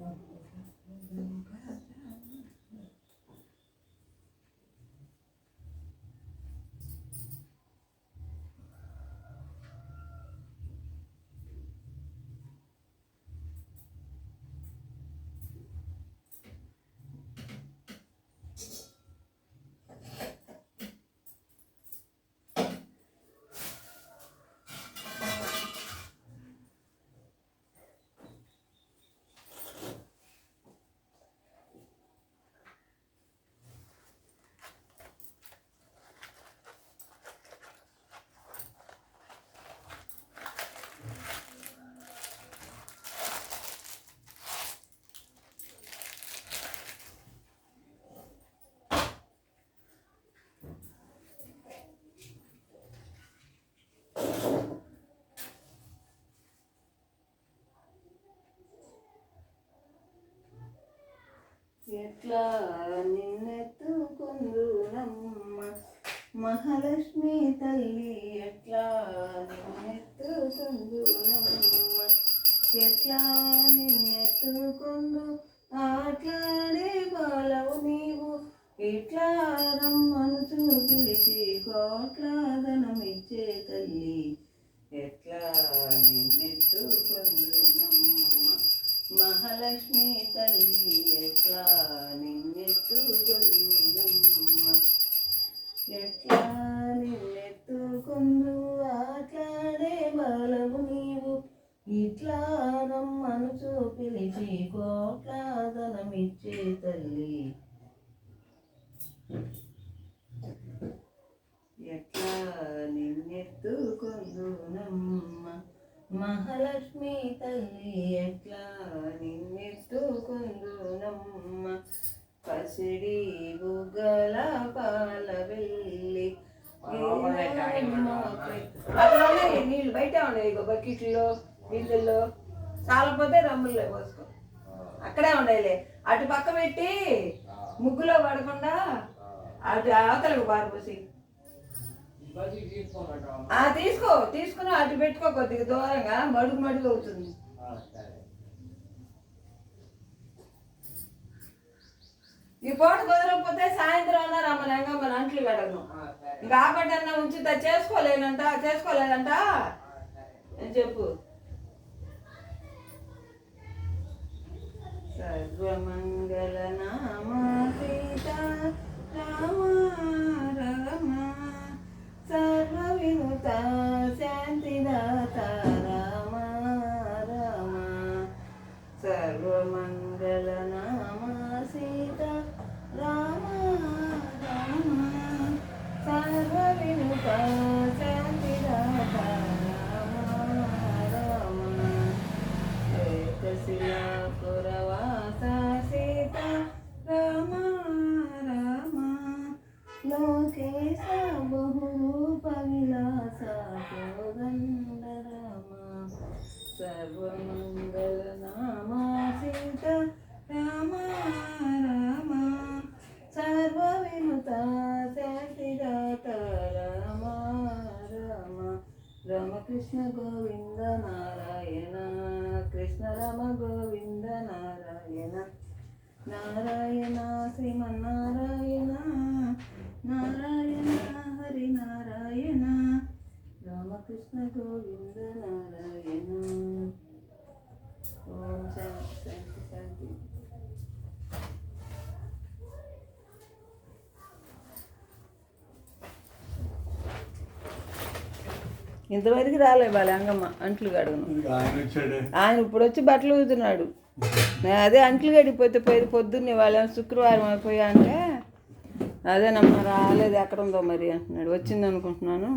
Yeah. ఎట్లా నిన్నెత్తుకుందునమ్మ? మహాలక్ష్మి తల్లి ఎట్లా నిన్నెత్తుకుందునమ్మ? ఎట్లా నిన్నెత్తుకుందు? ఆట్లాడే బాలవు నీవు. ఇట్లా మహాలక్ష్మి తల్లి ఎట్లా నిన్నెత్తుకొందునమ్మ ఎట్లా నిన్నెత్తుకొందు ఆట్లాడే బలము నీవు. ఇట్లా నమ్మను చూపిలిచి కోట్ల ధనమిచ్చే తల్లి. ఎట్లా నిన్నెత్తుకొందునమ్మ మహాలక్ష్మి తల్లి ఎట్లా నిన్నెత్తుకుందునమ్మ పసిడి బుగ్గల పాల వెళ్ళి నీళ్ళు బయట ఉన్నాయి ఇగో బకెట్లో నీళ్ళల్లో. చాలపోతే రమ్ముల్లో పోసుకో. అక్కడే ఉన్నాయిలే అటు పక్క పెట్టి ముగ్గులో పడకుండా అటు అవతలకు పారిపోసి ఆ తీసుకో తీసుకుని అటు పెట్టుకో కొద్దిగా దూరంగా మడుగు మడుగు అవుతుంది. ఈ పూట కుదరకపోతే సాయంత్రం అన్నా రమ్మనంగా మన అంట్లు కడగను. ఇంకా ఆపటన్నా ఉంచుతా చేసుకోలేనంట చేసుకోలేదంట? అని చెప్పు. సర్వమంగళ నామ సీత. ఏకశిలాపురవాస సీత రామ రామ. లోకేశ బహురూప విలాస కోదండ రామ. సర్వమంగళ కృష్ణ గోవింద నారాయణ కృష్ణ రామ గోవింద నారాయణ. నారాయణ శ్రీమన్నారాయణ నారాయణ హరి నారాయణ రామకృష్ణ గోవింద నారాయణ ఓం శాంతి శాంతి శాంతి ఇంతవరకు రాలే వాళ్ళ అంగమ్మ అంట్లు కడుగును. ఆయన ఇప్పుడు వచ్చి బట్టలు ఊతున్నాడు నేను అదే అంట్లు గడిపోతే పోయి పొద్దున్నే వాళ్ళ శుక్రవారం అయిపోయా అంటే అదేనమ్మా రాలేదు ఎక్కడ ఉందో మరి అంటున్నాడు. వచ్చింది అనుకుంటున్నాను.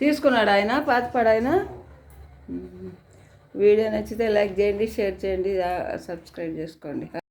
తీసుకున్నాడు ఆయన పాతపాడు ఆయన. వీడియో నచ్చితే లైక్ చేయండి షేర్ చేయండి సబ్స్క్రైబ్ చేసుకోండి.